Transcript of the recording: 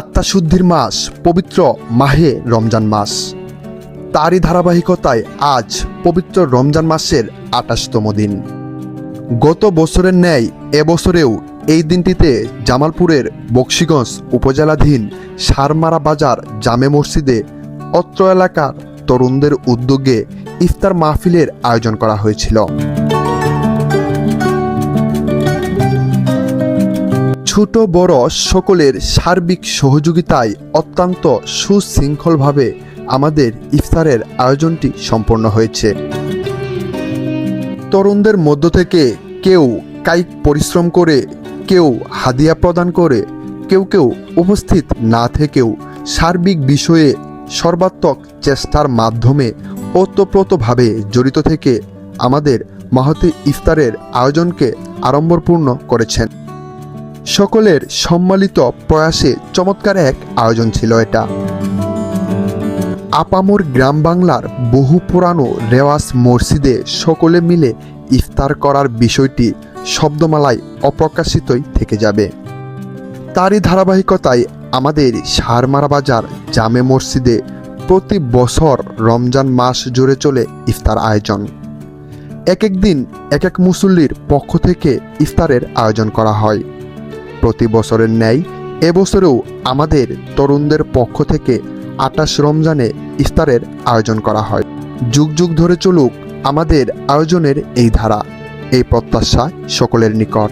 আত্মাশুদ্ধির মাস, পবিত্র মাহে রমজান মাস। তারই ধারাবাহিকতায় আজ পবিত্র রমজান মাসের আটাশতম দিন। গত বছরের ন্যায় এবছরেও এই দিনটিতে জামালপুরের বক্সিগঞ্জ উপজেলাধীন সারমারা বাজার জামে মসজিদে অত্র এলাকার তরুণদের উদ্যোগে ইফতার মাহফিলের আয়োজন করা হয়েছিল। ছোট বড় সকলের সার্বিক সহযোগিতায় অত্যন্ত সুশৃঙ্খলভাবে আমাদের ইফতারের আয়োজনটি সম্পন্ন হয়েছে। তরুণদের মধ্য থেকে কেউ কায়িক পরিশ্রম করে, কেউ হাদিয়া প্রদান করে, কেউ কেউ উপস্থিত না থেকেও সার্বিক বিষয়ে সর্বাত্মক চেষ্টার মাধ্যমে ওতপ্রোতভাবে জড়িত থেকে আমাদের মাহতি ইফতারের আয়োজনকে আড়ম্বরপূর্ণ করেছেন। সকলের সম্মিলিত প্রয়াসে চমৎকার এক আয়োজন ছিল এটা। আপামর গ্রাম বাংলার বহু পুরানো রেওয়াজ মসজিদে সকলে মিলে ইফতার করার বিষয়টি শব্দমালায় অপ্রকাশিতই থেকে যাবে। তারই ধারাবাহিকতায় আমাদের সারমারা বাজার জামে মসজিদে প্রতি বছর রমজান মাস জুড়ে চলে ইফতার আয়োজন। এক এক দিন এক এক মুসল্লির পক্ষ থেকে ইফতারের আয়োজন করা হয়। প্রতি বছরের ন্যায় এবছরেও আমাদের তরুণদের পক্ষ থেকে আটাশ রমজানে ইস্তারের আয়োজন করা হয়। যুগ যুগ ধরে চলুক আমাদের আয়োজনের এই ধারা, এই প্রত্যাশা সকলের নিকট।